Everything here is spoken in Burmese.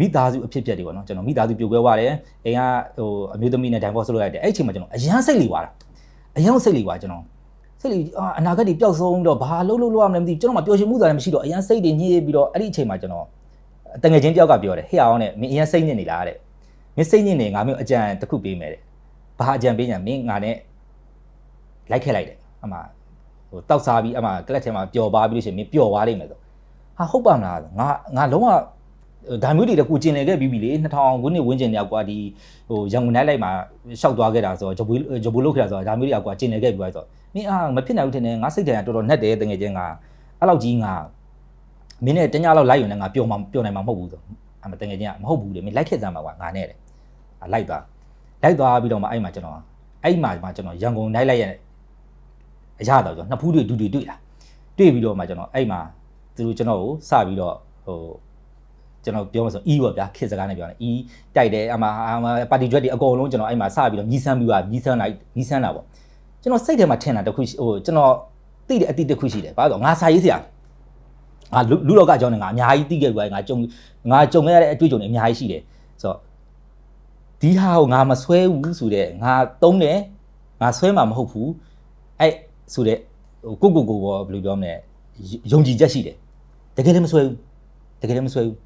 မိသားစုအဖြစ်အပျက်တွေပေါ့နော်ကျွန်တော်မိသားစုပြိုကွဲသွားတယ်အိမ်ကဟိုအမျိုးသမီးနဲ့ divorce လုပ်လိုက်တယ်အဲ့အချိန်မှာကျွန်တော်အရန်စိတ်လီသွားတာအရန်စိတ်လီသွားကျွန်တော်စိတ်လီအာအနာဂတ်တွေပျောက်ဆုံးတော့ဘာလုပ်လို့လုပ်ရမလဲမသိဘူးကျွန်တော်မှပျော်ရွှင်မှုသာလည်းမရှိတော့အရန်စိတ်တွေညှိပြီးတော့အဲ့ဒီအချိန်မှာကျွန်တော်တငယ်ချင်းတယောက်ကပြောတယ်ဟေ့အောင်နဲ့မင်းအရန်စိတ်ညစ်နေလားတဲ့မင်းစိတ်ညစ်နေငါမျိုးအကြံတစ်ခုပေးမယ်တဲ့ဘာအကြံပေးညာမင်းငါနဲ့လိုက်ခဲ့လိုက်တယ်အမှဟိုတောက်စားပြီးအမှကလပ်ထဲမှာပျော်ပါပြီးလို့ရှိရင်မင်းပျော်သွားလိမ့်မယ်ဆိုဟာဟုတ်ပါမလားငါငါလုံးဝ ဒါမျိုးတွေတကူကျင်လည်ခဲ့ပြီးပြီလေ2000ခုနှစ်ဝန်းကျင်တယောက်ကွာဒီဟိုရန်ကုန်တိုင်းလိုက်မှာရှောက်သွားခဲ့တာဆိုတော့ဂျပူဂျပူလုတ်ခဲ့တာဆိုတော့ဒါမျိုးတွေကကွာကျင်လည်ခဲ့ပြီးသွားဆိုတော့မင်းအားမဖြစ်နိုင်ဘူးထင်တယ်ငါစိတ်ထဲကတော်တော်နှက်တယ်တကယ်ချင်းကအဲ့လောက်ကြီးငါမင်းနဲ့တညလောက်လိုက်ယူနေငါပျော်မှာပျော်နိုင်မှာမဟုတ်ဘူးဆိုအမတကယ်ချင်းကမဟုတ်ဘူးလေမင်းလိုက်ခဲ့စမ်းပါကွာငါနဲ့လေအလိုက်သွားလိုက်သွားပြီးတော့မှအဲ့မှာကျွန်တော်အဲ့မှာမှကျွန်တော်ရန်ကုန်တိုင်းလိုက်ရအရတော့ကျွန်တော်နှစ်ဖူးတွေဒူတွေတွေ့လာတွေ့ပြီးတော့မှကျွန်တော်အဲ့မှာသူတို့ကျွန်တော်ကိုစပြီးတော့ဟို ကျွန်တော်ပြောမှဆို E ပေါ့ဗျာခေတ်စကားနဲ့ပြောတယ် E တိုက်တယ်အမအမပါတီဒရက်တွေအကုန်လုံးကျွန်တော်အဲ့မှာစပြီးတော့မြည်ဆန်းပြီးပါမြည်ဆန်းလိုက်မြည်ဆန်းတာပေါ့ကျွန်တော်စိတ်ထဲမှာထင်တာတစ်ခုရှိဟိုကျွန်တော်သိတဲ့အတိတစ်ခုရှိတယ်ဘာလို့လဲငါစာရေးဆရာငါလူလူလောကအကြောင်းနဲ့ငါအများကြီးသိခဲ့ပြီငါကြုံငါကြုံခဲ့ရတဲ့အတွေ့အကြုံတွေအများကြီးရှိတယ်ဆိုတော့ဒီဟာကိုငါမဆွဲဘူးဆိုတဲ့ငါတုံးတယ်ငါဆွဲမှာမဟုတ်ဘူးအဲ့ဆိုတဲ့ဟိုကိုကိုကိုဘောဘယ်လိုပြောမလဲယုံကြည်ချက်ရှိတယ်တကယ်လည်းမဆွဲဘူးတကယ်လည်းမဆွဲဘူး